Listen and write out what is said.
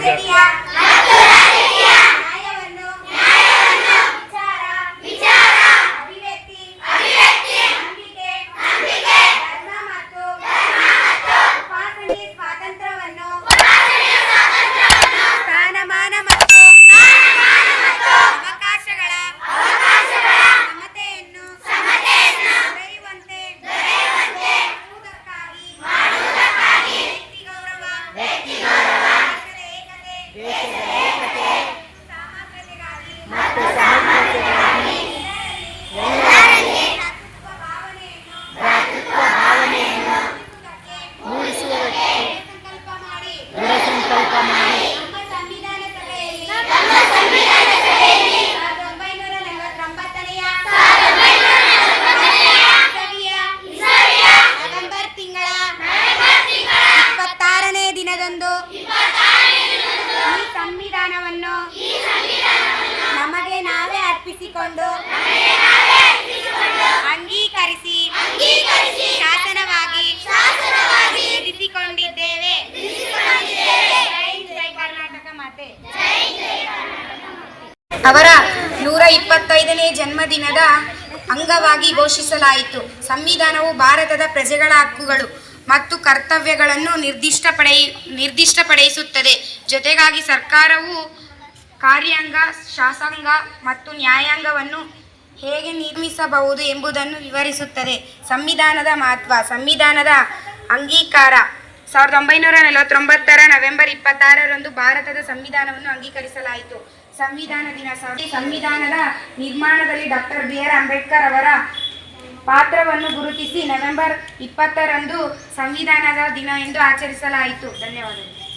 Cái? ದಿನದಂದು ಈ ಸಂವಿಧಾನವನ್ನು ನಮಗೆ ನಾವೇ ಅರ್ಪಿಸಿಕೊಂಡು ಅಂಗೀಕರಿಸಿ ಶಾಸನವಾಗಿ ಇರಿಸಿಕೊಂಡಿದ್ದೇವೆ ಅವರ ನೂರ ಇಪ್ಪತ್ತೈದನೇ ಜನ್ಮದಿನದ ಅಂಗವಾಗಿ ಘೋಷಿಸಲಾಯಿತು. ಸಂವಿಧಾನವು ಭಾರತದ ಪ್ರಜೆಗಳ ಹಕ್ಕುಗಳು. ಮತ್ತು ಕರ್ತವ್ಯಗಳನ್ನು ನಿರ್ದಿಷ್ಟಪಡೆ, ನಿರ್ದಿಷ್ಟಪಡಿಸುತ್ತದೆ. ಜೊತೆಗಾಗಿ ಸರ್ಕಾರವು ಕಾರ್ಯಾಂಗ, ಶಾಸಂಗ ಮತ್ತು ನ್ಯಾಯಾಂಗವನ್ನು ಹೇಗೆ ನಿರ್ಮಿಸಬಹುದು ಎಂಬುದನ್ನು ವಿವರಿಸುತ್ತದೆ. ಸಂವಿಧಾನದ ಮಹತ್ವ, ಸಂವಿಧಾನದ ಅಂಗೀಕಾರ. ಸಾವಿರದ ಒಂಬೈನೂರ ನಲವತ್ತೊಂಬತ್ತರ ನವೆಂಬರ್ ಇಪ್ಪತ್ತಾರರಂದು ಭಾರತದ ಸಂವಿಧಾನವನ್ನು ಅಂಗೀಕರಿಸಲಾಯಿತು. ಸಂವಿಧಾನ ದಿನ, ಸಂವಿಧಾನದ ನಿರ್ಮಾಣದಲ್ಲಿ ಡಾಕ್ಟರ್ ಬಿ ಆರ್ ಅಂಬೇಡ್ಕರ್ ಅವರ ಪಾತ್ರವನ್ನು ಗುರುತಿಸಿ ನವೆಂಬರ್ ಇಪ್ಪತ್ತರಂದು ಸಂವಿಧಾನದ ದಿನ ಎಂದು ಆಚರಿಸಲಾಯಿತು. ಧನ್ಯವಾದಗಳು.